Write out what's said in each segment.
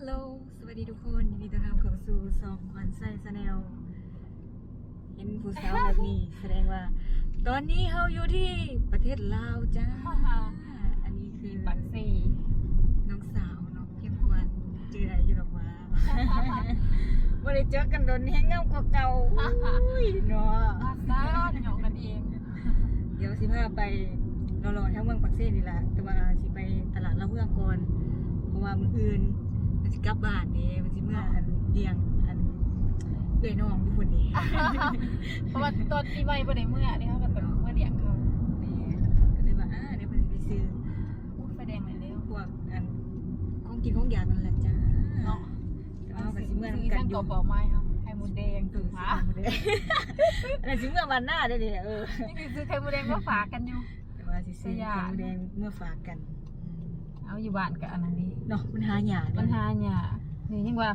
ฮัลโหล สวัสดีทุกคนยินดีต้อนรับเข้าสู่ซองควันไซสแนลเห็นผู้สาวแบบนี้ แสดงว่า ตอนนี้เราอยู่ที่ประเทศลาวจ้า อันนี้คือปักสี่น้องสาวน้องเพียงควรเจออะไรอยู่หรอกวะไม่ได้เจอกันโดนแห้งเงากว่าเก่าอุ้ยเนาะภาษาเหยากันเอง เดี๋ยวสิพาไปรอๆแถวเมืองปักเซ่นี่แหละแต่ว่าสิไปตลาดละเมืองก่อน เพราะว่ามื้ออื่น มันสิกลับบ้านนี่มันสิเมื่ออันเลี้ยงอันเอื้อยน้องอยู่พุ่นนี่เพราะว่าตอนปีใหม่บ่ได้เมื่อนี่เขาก็ต้องเมื่อเลี้ยงเขานี่ก็เลยว่าอ่าเดี๋ยวเพิ่นสิไปซื้ออู้ไฟแดงเลยเร็วพวกอันของกินของอยากนั่นแหละจ้าเนาะแต่ว่าก็สิเมื่อซื้นำอกันสั่งอกรยู่อบบอกไม้ครับไข่มดแดงเอถึองฟ้าสิอันนั้นสิเมื่อวันหน้าได้อนี่เออนี่คือซื้อไข่มดแดงมาฝากกันอยู่แต่ว่าสิซื้อก็อยากของแดงเมื่อฝากกัน เอาอยู่บ้านกับอันนั้นนี่เนาะมันหาหยาปัญหาเนี่ยนี่ยังว่า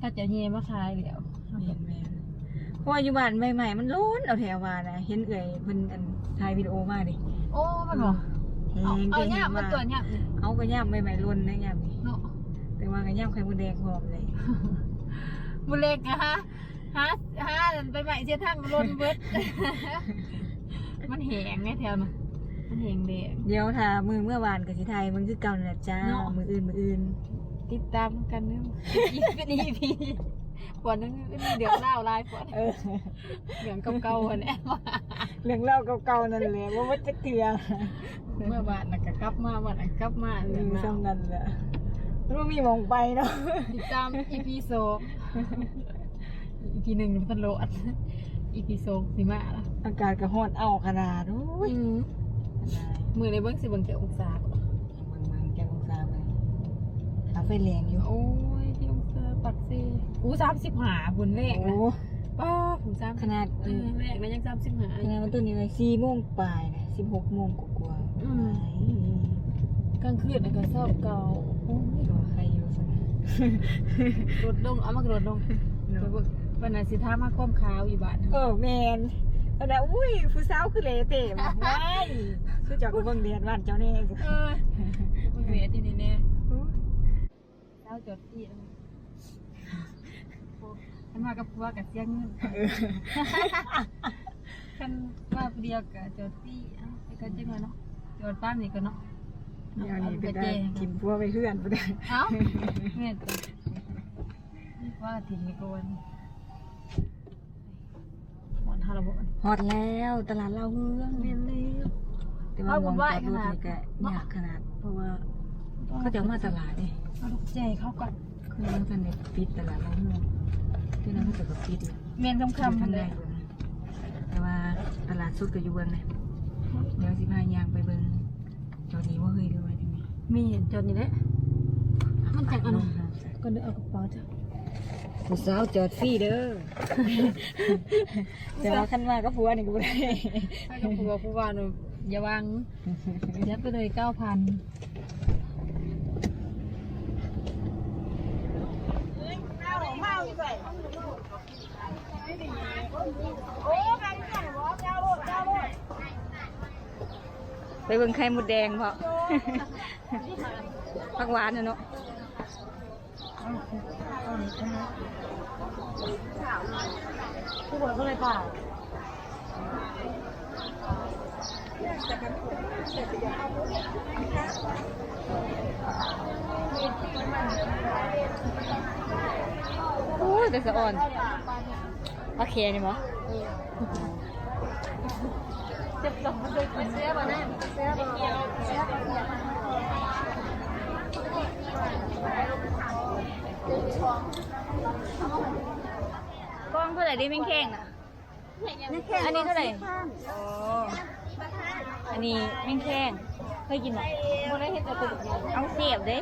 ถ้าจะเฮียมาขายแล้วเห็นไหมเพราะว่าอยู่บ้านใหม่ๆมันร้อนเอาแถวว่านะเห็นเอ่ยเพิ่นอันถ่ายวิดีโอมาดิโอ้มันบอกแหเอางเอาก็เนี่ยเห็นมันว่าตัวเนี่ยเอาก็ย่ำใหม่ๆล้นนะย่ำนี่เนาะแต่ว่าก็ย่ำไข่มดแดงพร้อมเลยบุเล็กอะฮะฮะฮะไปใหม่เสียทั้งลนเบิดมันแหงไงแถวน่ะ มันแหงแดง เดี๋ยวถ้ามือเมื่อวานกับสิไทยมันคือเก่านั่นแหละจ้าเนาะ มืออื่นมืออื่นติดตามกันเนึงอีเป็นอีพีฝนนึงมีเดือดเล่าวลายฝนเออเหลืองเก่าๆอะเนี่ยเรื่องเล่าเก่าๆนั่นแหละว่ามันจะเกลือเมื่อวานน่ะก็กลับมาวันน่ะกลับมาเหลืเรื่อองงเล่า ซ้ำนั่นแหละมันบ่มีหมองไปเนาะติดตามอีพีโซอีพีหนึ่งพันโลอัดอีพีโซสิมาละอากาศก็ร้อนเอาขนาดโอ้ยอื มมือในเบิ้งสิเบิ้งเจ้าองศาก่อนเมืองเมืองแกองศาไปคาเฟ่แรงอยู่โอ้ยที่องศาปักซีอู้สามสิบหาบุญแรกโอ้นะป้าผมสามขนาดเออแรกนะยังสามสิบหาขนาดมันตัวนี้เลยสี่โมงปลายนะสิบหกโมงกว่าๆอืมกลางคืนน่ะก็ชอบเก่าโอ้ยตัวใครอยู่สักรถลงเอามากรถลงไปเบิ่งวันนั้นสิท้ามาความขาวอยู่บ้านเออแมนแต่อุ้ยผู้สาวคือเลเต้มาว้าย คือเจ้าก็เบิ่งเดือนวันเจ้าแน่สิเออมึงเวียดที่นี่แน่เจ้าจดที่แล้วฉันมากับผัวกับเสียเงินฉันมาผู้เดียวกับจดที่เอ้าไปกันจังเลยเนาะจดป้านนี่ก็เนาะเดี๋ยวนี้เป็นอาได้ไปทิมพัวไปเพื่อนบ่ได้เอ้าแม่ตัวว่าถิ่นมีกวนหมดฮาระบบฮอดแล้วตลาดลาวเฮืองแม่น แล้วแต่ว่าเอาบุญไหว้ขรถนาดนี่ก็ยากขนาด เพราะว่าเขาจะมาตลาดนี่เอาลูกใจเขาก่อนคือมันทันได้ปิดตลาดลาวเฮืองที่นั่นเขาจะก็ปิดแล้วเมียนคำคำทางเลใดยเบิ่งแต่ว่าตลาดสุดก็อยู่เบิ่งเลยเดี๋ยวสิพายางไปเบิ่งจอนี้ว่าเฮ้ยด้วยจังได๋มีเห็นจนอยู่แล้วมันจากอันนั้นก็เดินเอากระเป๋าจ้ะผู้สาวจอดฟรีเด้อแต่ว่าคันมาก็ผัวนี่กูบ่ได้ถ้ากับผัวผู้ว่าหนู อย่าวางยัดไปเลยเก้าพันไปเบิ่งไข่มดแดงเพาะผักหวานนะเนาะผู้ว่าก็เลยป่า โอ้ยแต่สะอ่อนโอเคนี่บ่เจ็บสองมันเลยกินเสียบ่แน่เสียบ่เสียบ่กล้องเท่าไหร่ดิแม่งแข้งน่ะอันนี้เท่าไหร่อ๋อ อันนี้แม่งแข้งเคยกินบ่บ่ได้เห็นแต่ตัวเดียวเอาเสียบเด้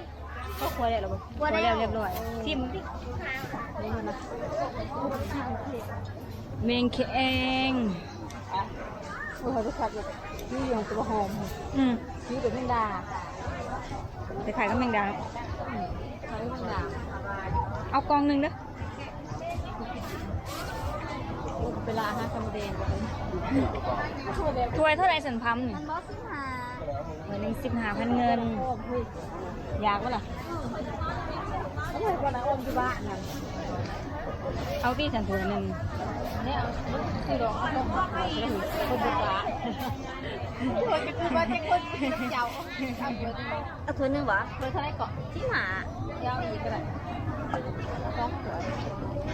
ก็ครัวแล้วหรอบ่ครัวแล้วเรียบร้อยชิมดิแมงแข้งโอ้โหทุกคนเลยนี่อยู่ตัวหอมอืมนี่เป็นแมงดาไปขายก็แมงดาใช้แมงดาเอากองหนึงเด้อ เวลาฮะคำแดงแบบนี้ถ้วยเท่าไหร่สันพัมนี่บอสสิบห้าเหมือนหนึ่งสิบห้าพันเงินโอ้โหอยากวะล่ะเขาบอกว่านะอมอยู่บ้านนั่นเอาที่สันตัวหนึ่งเนี่ยเอาคือดอกเอาของมาให้คนบุกบ้านคนก็คือว่าจะคนเจ้าเอาเยอะเอาตัวหนึ่งวะเบอร์เท่าไหรก่อนที่หาเจ้าอีกก็ได้สองสวย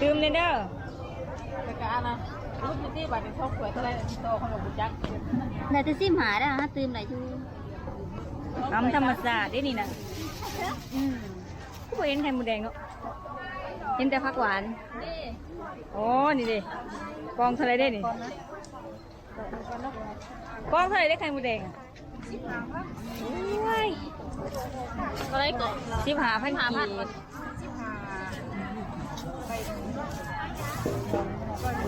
ดื่มเลยเด้อ แต่ก็อันนะรุ่นที่บ้านเป็นชอบสวยเท่าไหรโตขนมบุจักไหนจะซิมหาได้ฮะตื่มไหนจูน้ำธรรมศาสตร์ได้นี่นะอืมผู้เห็นไข่หมูแดงเนาะเห็นแต่ผักหวานนี่โอ้นี่ดิกองเท่าไรได้นี่ก่อนนะก่อนนะกองเท่าไรได้ไข่หมูแดงอะโอ้ยเท่าไหรก่อนสิบหาพันกี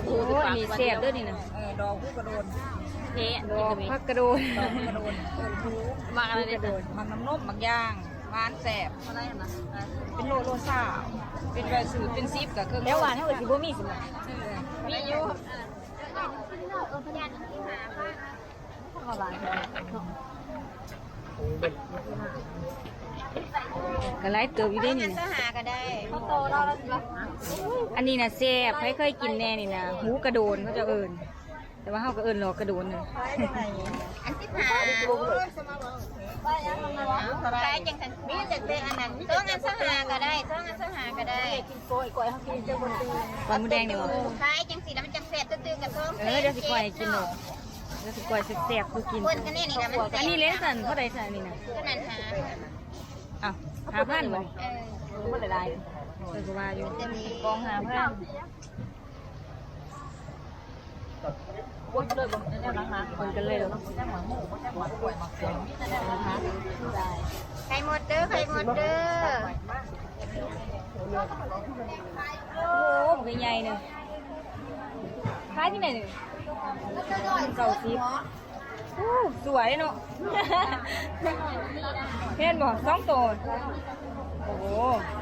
โอ้ยนี่เสียบด้วยนี่นะเออดอกผู้กระโดนเทะดอกผักกระโดนดอกผู้กระโดนเออผู้มาอะไรเนี่ยมันน้ำนมบางอย่างหวานแสบอะไรนะเป็นโลโลซ่าเป็นใบสูตรเป็นซิปกับเครื่องแล้วหวานเท่ากับสิบ่มีสิมามีอยู่ก็ไล่เติบอยู่ได้นี่นะหาก็ได้เขาโตเราแล้วสิละ อันนี้นะแซ่บใครเคยกินแน่นี่นะหูกระโดนเขาจะเอิญแต่ว่าเขาก็เอิญหรอกกระโดนเลยอันที่หาขายจังสันมีแต่เตอันนั้นสองอันสหาก็ได้สองอันสหาก็ได้กินโกยโกยเขากินเจ้าบนตีปลาหมูแดงนี่วะขายจังสีแล้วมันจังแซ่บตื้อๆกับส้มเออเดี๋ยวสิกล่อยกินหรอกเดี๋ยวสิกล่อยแซ่บๆคือกินคนกันนี่นี่นะมันแซ่บอันนี้เลนสันเท่าใดสันนี่นะก็นั่นหาอ้าวหาพันบ่เออรู้มันหลาย เออก็ว่าอยู่จะมีกองหาพันโอ้ยเลยบ่แนวนะคะคนกันเลยเหรอแนวหมาหมูแนวหมาป่วยหมาเกลือมีแต่แนวนะคะได้ไข่หมดเด้อไข่หมดเด้อโอ้หมันก็ใหญ่เลยขายที่ไหนเนี่ยเก่าสิบโอ้สวยเนาะเห็นบ่สองตัวโอ้โหตัวหน่อย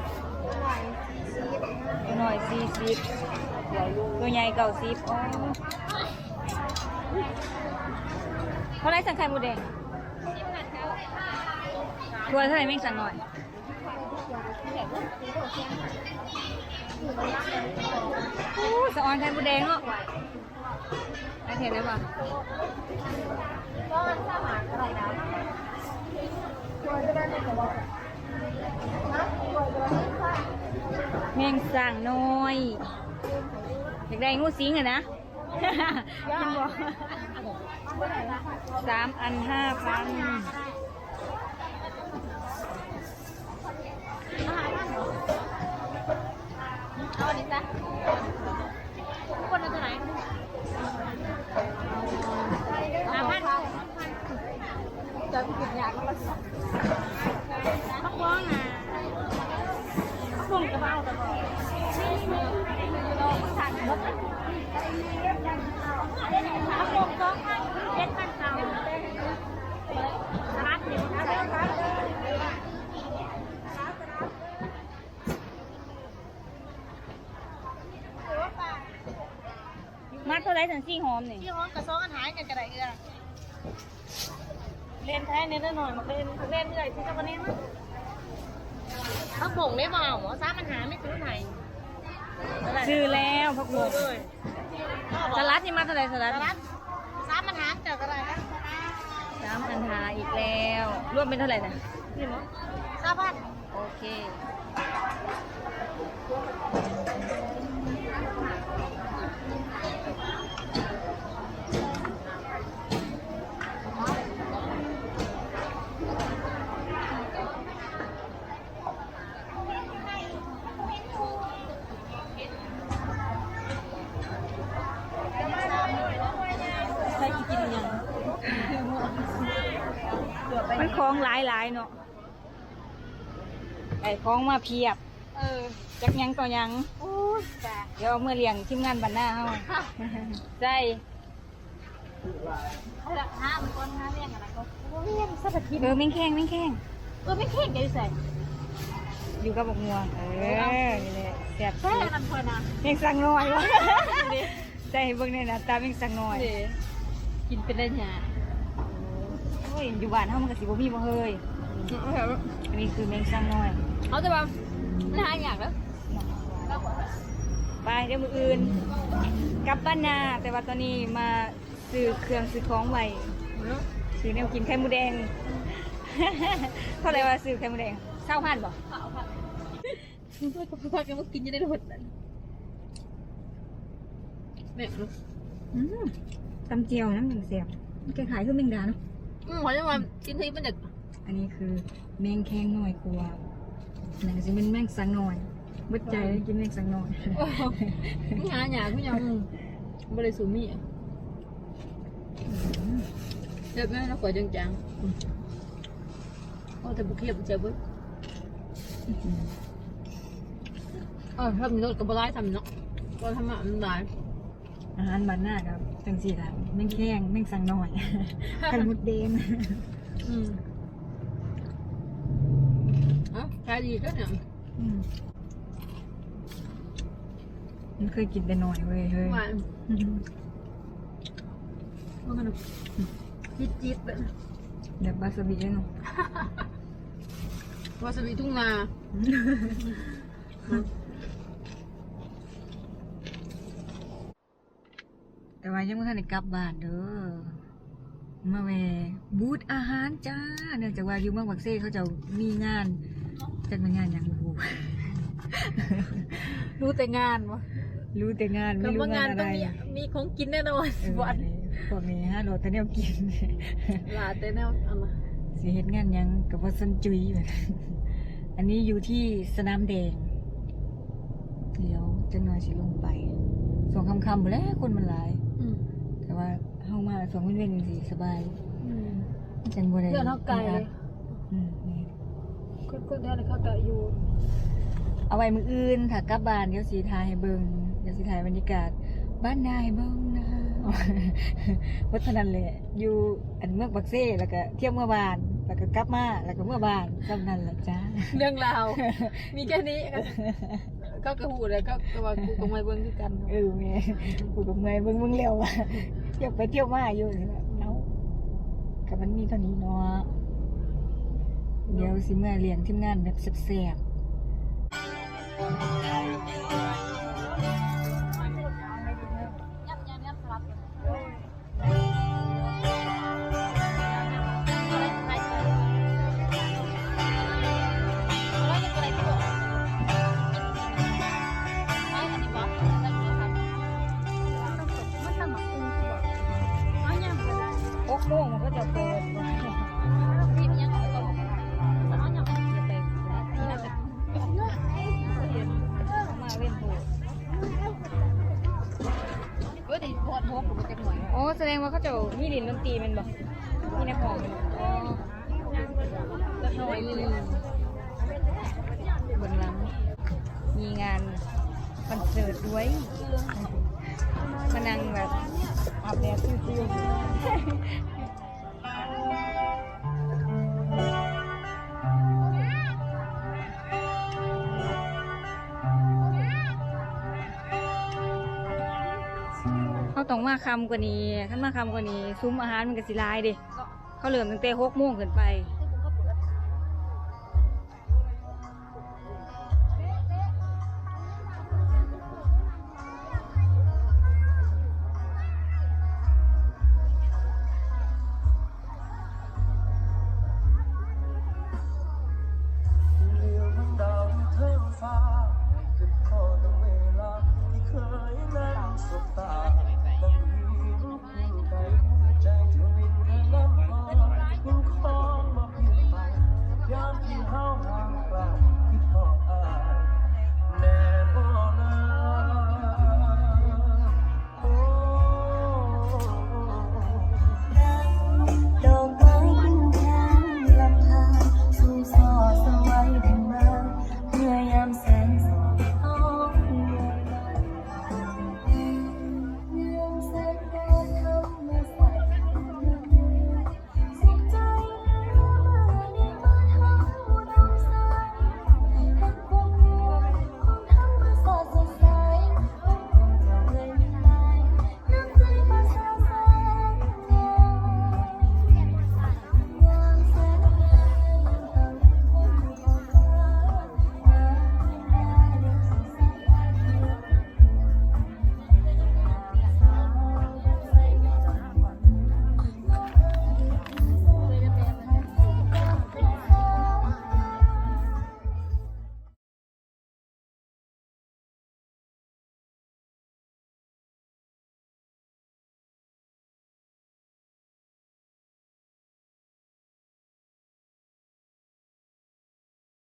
สี่สิบตัวใหญ่เก่าสิบเท่าไรสั่งไข่หมูแดงตัวเท่าไรไม่สั่งหน่อยโอ้สะออนไข่หมูแดงเนาะไอเห็นได้ปะแม งสั่งน้อยอยากได้งูสิงอะนะมันบอกสามอันห้าพันเอาอันนี้จ้ะคนละเท่าไหร่ห้าพันจะกินยาก็มาสั่งข้าวบ้องอะข้าวบ้องกระเป๋าตลอดดอกสั่งรถข้าวบ้องสองพันเจ็ดพันเก้ารัดหนึ่งรัด มัดเท่าไรสัน ซี่หอมนี่ที่ห้องกระซ้อกันหายกันกระไรเอื้อเล่นแท้เน้นหน่อยมาเล่นเล่นเลยที่จะมาเล่นมั้ยข้าวผงได้เปล่าหมอซ้ามันหาไม่ซื้อไหนซื้อแล้วพักหมดสลัดนี่มัดเท่าไรสลัดซ้ามันหาเจอกระไรนะสามอันหาอีกแล้วรวมเป็นเท่าไหร่นะซ้าพันโอเค ใครกินยัง มันคล้องหลายหลายๆเนาะไอ้คล้องมาเพียบ เออจักหยังต่อหยังโอ้ยจ้ะเดี๋ยวเอามื่อเลี้ยงทีมงานบันหน้าเฮาใช่เอาละห้ามันก้อนห้าเรียงอะไรก็เรียงสักทีเออแม่งแข้งแม่งแข้งเออไม่เข่งใจใส่อยู่กับบักงัวเออนี่แหละแซ่บแค่นั้นคนนะแม่งสั่งน้อยวะใช่เบิ่งในหน้าตาแม่งสั่งน้อยกินเป็นได้หยา โอ้ยอยู่บ้านเฮามันก็สิบ่มีบ่เฮ้ยอันนี้คือแมงสั่งน้อยเขาจะแบบมันหาอยากแล้วไปเดี๋ยวมืออื่นกลับบ้านนาแต่ว่าตอนนี้มาซื้อเครื่องซื้อของไว้ซื้อแนวกินไข่หมูแดงเท่าไหร่ว่าซื้อไข่หมูแดงเศร้าพันบ่มึงพูดกับพ่อกันว่ากินจะได้หมดแม่ลูกอืมตำเจียวน้ำหนึ่งเสียบมันคล้ายๆคือแมงดาเนาะ อืมขอจะมากินที่มันจะอันนี้คือแมงแคงหน่อยกลัวหนังจะเป็นแมงสังหน่อยเบิดใจเลยกินแมงสังหน่อยมึงหาอยากมึงยังบริสุทธิ์มีเด็กแม่เราขอจังๆโอ้แต่บุกเขียบเจ็บเว้ยเออทำรถกับบร้ายทำเนาะก็ทำมามันได้อาหารบ้านหน้าครับ จังสี่ละแมงแคงแมงสังหน่อย ไข่มดแดงอืมเอ้าใช้ดีก็เนี่ยอืมมันเคยกินแต่หน่อยเว้ยเฮ้ยหวานมันก็จี๊ดจี๊ดๆแบบแบบวาซาบิด้วยเนาะวาซาบิทุ่งนา แต่ว่ายังไม่ทันได้กลับบ้านเด้อมาแวบูธอาหารจ้า เนื่องจากว่าอยู่เมืองบักเซ่เขาจะมีงานจัดมางานอย่างบูรู้แต่งานวะรู้แต่งานไม่รู้งานอะไรมีของกินแน่นอนเออพวกนี้ฮะโหลดแต่แนวกินลาแต่แนวอะไรสิเฮ็ดงานหยังกับว่าสนจุยแบบอันนี้อยู่ที่สนามแดง เดี๋ยวจะหน่อยสิลงไปสองคำคำๆไปแล้วคนมันหลายอืมแต่ ว่าเข้ามาสองเว้นๆสิสบายอืมจังบ่ได้เพื่อนเขาไกลเลยอืมนี่ก็ก็ได้เลยเขาไกลอยู่เอาไว้มื้ออื่นถ้ากลับบ้านเดี๋ยวสิถ่ายให้เบิ่งเดี๋ยวสิถ่ายบรรยากาศ บ้านนายเบิ่งนะวัฒนันเลยอยู่อันเมืองบักเซ่แล้วก็เที่ยวเมื่อบ้านแล้วก็กลับมาแล้วก็เมื่อบ้านจำนั้นแหละจ้า เรื่องราว มีแค่นี้ก็กระหูเลยก็กระว่ากูกับไม่เบิ้งคือกันเออแม่กูกับเมย์เบิ่งมึงเร็วอะเที่ยวไปเที่ยวมาอยู่และเนาะกับมันมีเท่านี้เนาะเดี๋ยวสิเมื่อเลี้ยงทีมงานแบบแซ่บๆ ดีพอดพบกูจะหน่วยอ๋อแสดงว่าเขาจะมีดินดนตรีแมันบ่มีนักร้องอ๋อจะหน่วยนี่บนหลังมีงานคอนเสิร์ตด้วยมานั่งแบบอาบแดดชิวๆ เขาต้องมาคำกว่านี้ถ้ามาคำกว่านี้ซุ้มอาหารมันก็สิลายเดิเขาเริ่มตั้งแต่หกโมงขึ้นไป